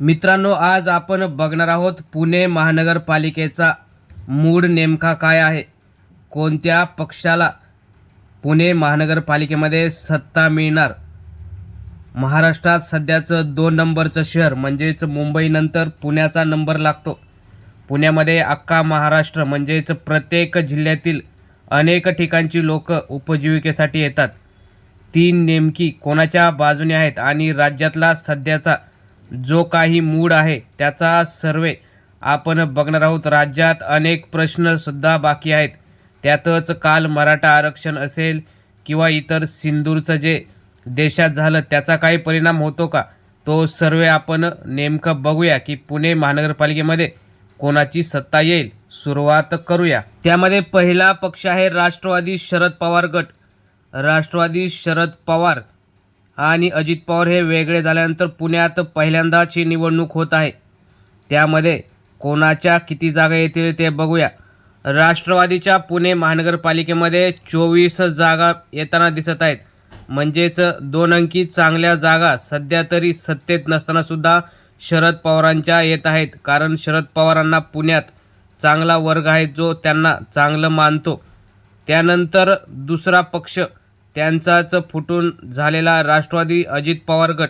मित्रांनो आज आपण बघणार आहोत पुणे महानगरपालिकेचा मूड नेमका काय आहे? कोणत्या पक्षाला पुणे महानगरपालिकेमध्ये सत्ता मिळणार? महाराष्ट्रात सध्याचं दोन नंबरचं शहर म्हणजेच मुंबईनंतर पुण्याचा नंबर लागतो. पुण्यामध्ये अख्खा महाराष्ट्र म्हणजेच प्रत्येक जिल्ह्यातील अनेक ठिकाणची लोक उपजीविकेसाठी येतात. ती नेमकी कोणाच्या बाजूने आहेत आणि राज्यातला सध्याचा जो काही मूड आहे त्याचा सर्वे आपण बघणार आहोत. राज्यात अनेक प्रश्नसुद्धा बाकी आहेत. त्यातच काल मराठा आरक्षण असेल किंवा इतर सिंदूरचं जे देशात झालं त्याचा काही परिणाम होतो का? तो सर्वे आपण नेमकं बघूया की पुणे महानगरपालिकेमध्ये कोणाची सत्ता येईल सुरुवात करूया. त्यामध्ये पहिला पक्ष आहे राष्ट्रवादी शरद पवार गट. राष्ट्रवादी शरद पवार आणि अजित पवार हे वेगळे झाल्यानंतर पुण्यात पहिल्यांदाच ही निवडणूक होत आहे. त्यामध्ये कोणाच्या किती जागा येतील ते बघूया. राष्ट्रवादीच्या पुणे महानगरपालिकेमध्ये चोवीस जागा येताना दिसत आहेत. म्हणजेच दोन अंकी चांगल्या जागा सध्या तरी सत्तेत नसतानासुद्धा शरद पवारांच्या येत आहेत. कारण शरद पवारांना पुण्यात चांगला वर्ग आहे जो त्यांना चांगलं मानतो. त्यानंतर दुसरा पक्ष त्यांचाच फुटून झालेला राष्ट्रवादी अजित पवार गट.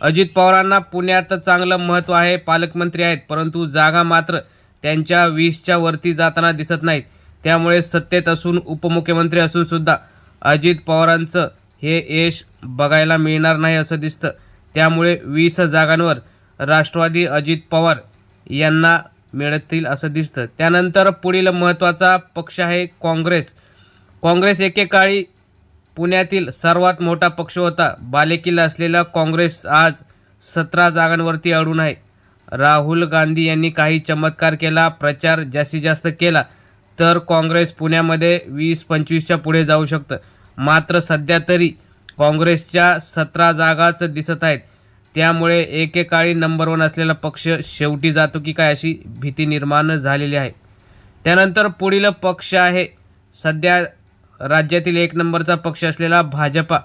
अजित पवारांना पुण्यात चांगलं महत्त्व आहे पालकमंत्री आहेत परंतु जागा मात्र त्यांच्या वीसच्या वरती जाताना दिसत नाहीत. त्यामुळे सत्तेत असून उपमुख्यमंत्री असूनसुद्धा अजित पवारांचं हे यश बघायला मिळणार नाही असं दिसतं. त्यामुळे वीस जागांवर राष्ट्रवादी अजित पवार यांना मिळतील असं दिसतं. त्यानंतर पुढील महत्त्वाचा पक्ष आहे काँग्रेस. काँग्रेस एकेकाळी पुण्यातील सर्वात मोठा पक्ष होता. बालेकिल्ला असलेला काँग्रेस आज सतरा जागांवरती अडून आहे. राहुल गांधी यांनी काही चमत्कार केला प्रचार जास्तीत जास्त केला तर काँग्रेस पुण्यामध्ये वीस पंचवीसच्या पुढे जाऊ शकतं. मात्र सध्या तरी काँग्रेसच्या सतरा जागाच दिसत आहेत. त्यामुळे एकेकाळी नंबर वन असलेला पक्ष शेवटी जातो की काय अशी भीती निर्माण झालेली आहे. त्यानंतर पुढील पक्ष आहे. सध्या राज्यातील एक नंबरचा पक्ष असलेला भाजपा.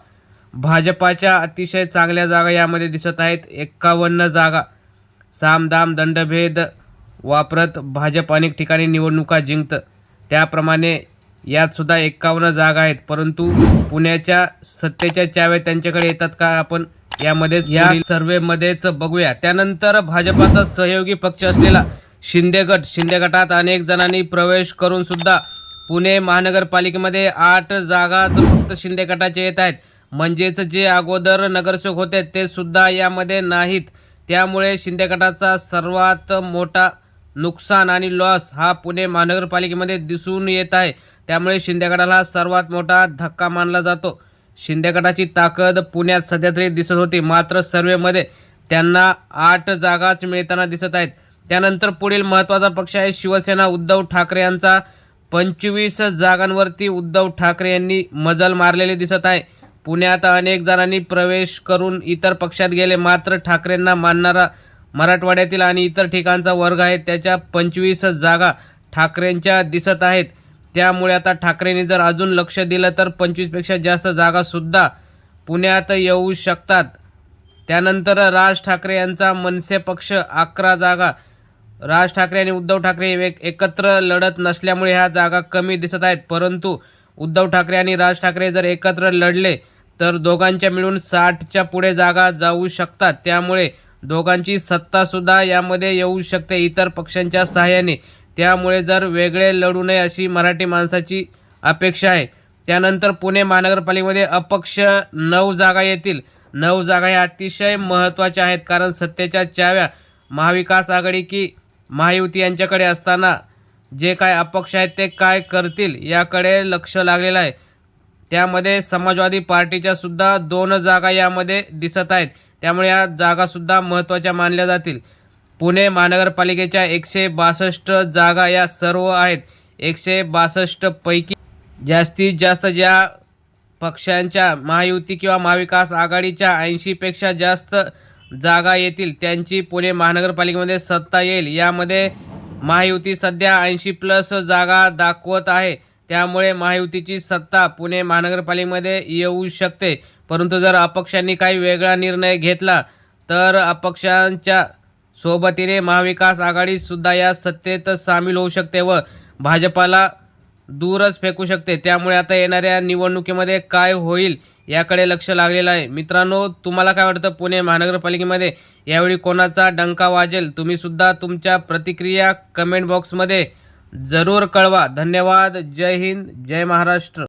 भाजपाच्या अतिशय चांगल्या जागा यामध्ये दिसत आहेत. एक्कावन्न जागा. सामदाम दंडभेद वापरत भाजप अनेक ठिकाणी निवडणुका जिंकतं. त्याप्रमाणे यात सुद्धा एक्कावन्न जागा आहेत. परंतु पुण्याच्या सत्तेच्या चाव्या त्यांच्याकडे येतात का आपण यामध्येच या सर्वेमध्येच बघूया. त्यानंतर भाजपाचा सहयोगी पक्ष असलेला शिंदे गट शिंदे गटात अनेक जणांनी प्रवेश करून सुद्धा पुणे महानगरपालिकेमध्ये आठ जागाच फक्त शिंदे गटाचे येत आहेत म्हणजेच जे अगोदर नगरसेवक होते ते सुद्धा यामध्ये नाहीत. त्यामुळे शिंदे गटाचा सर्वात मोठा नुकसान आणि लॉस हा पुणे महानगरपालिकेमध्ये दिसून येत आहे. त्यामुळे शिंदे गटाला हा सर्वात मोठा धक्का मानला जातो. शिंदे गटाची ताकद पुण्यात सध्या तरी दिसत होती मात्र सर्वेमध्ये त्यांना आठ जागाच मिळताना दिसत आहेत. त्यानंतर पुढील महत्त्वाचा पक्ष आहे शिवसेना उद्धव ठाकरे यांचा. पंचवीस जागांवरती उद्धव ठाकरे यांनी मजल मारलेले दिसत आहे. पुण्यात अनेक जणांनी प्रवेश करून इतर पक्षात गेले. मात्र ठाकरेंना मानणारा मराठवाड्यातील आणि इतर ठिकाणचा वर्ग आहे. त्याच्या पंचवीस जागा ठाकरेंच्या दिसत आहेत. त्यामुळे आता ठाकरेंनी जर अजून लक्ष दिलं तर पंचवीसपेक्षा जास्त जागासुद्धा पुण्यात येऊ शकतात. त्यानंतर राज ठाकरे यांचा मनसे पक्ष अकरा जागा राज ठाकरे आणि उद्धव ठाकरे एक एकत्र लढत नसल्यामुळे ह्या जागा कमी दिसत आहेत. परंतु उद्धव ठाकरे आणि राज ठाकरे जर एकत्र लढले तर दोघांच्या मिळून साठच्या पुढे जागा जाऊ शकतात. त्यामुळे दोघांची सत्तासुद्धा यामध्ये येऊ शकते इतर पक्षांच्या सहाय्याने. त्यामुळे जर वेगळे लढू नये अशी मराठी माणसाची अपेक्षा आहे. त्यानंतर पुणे महानगरपालिकेमध्ये अपक्ष नऊ जागा येतील. नऊ जागा ह्या अतिशय महत्त्वाच्या आहेत कारण सत्तेच्या चाव्या महाविकास आघाडी की महायुती यांच्याकडे असताना जे काय अपक्ष आहेत ते काय करतील याकडे लक्ष लागलेलं आहे. त्यामध्ये समाजवादी पार्टीच्या सुद्धा दोन जागा यामध्ये दिसत आहेत. त्यामुळे या जागासुद्धा महत्त्वाच्या मानल्या जातील. पुणे महानगरपालिकेच्या एकशे बासष्ट जागा या सर्व आहेत. एकशे बासष्टपैकी जास्तीत जास्त ज्या पक्षांच्या महायुती किंवा महाविकास आघाडीच्या ऐंशीपेक्षा जास्त जागा येतील. त्यांची पुणे महानगरपालिकेमध्ये सत्ता येईल. यामध्ये महायुती सध्या ऐंशी प्लस जागा दाखवत आहे. त्यामुळे महायुतीची सत्ता पुणे महानगरपालिकेमध्ये येऊ शकते. परंतु जर अपक्षांनी काही वेगळा निर्णय घेतला तर अपक्षांच्या सोबतीने महाविकास आघाडीसुद्धा या सत्तेत सामील होऊ शकते व भाजपाला दूरच फेकू शकते. त्यामुळे आता येणाऱ्या निवडणुकीमध्ये काय होईल याकडे लक्ष लागलेलं आहे. मित्रांनो तुम्हाला काय वाटतं? पुणे महानगरपालिकेमध्ये यावेळी कोणाचा डंका वाजेल? तुम्हीसुद्धा तुमच्या प्रतिक्रिया कमेंट बॉक्समध्ये जरूर कळवा. धन्यवाद. जय हिंद. जय महाराष्ट्र.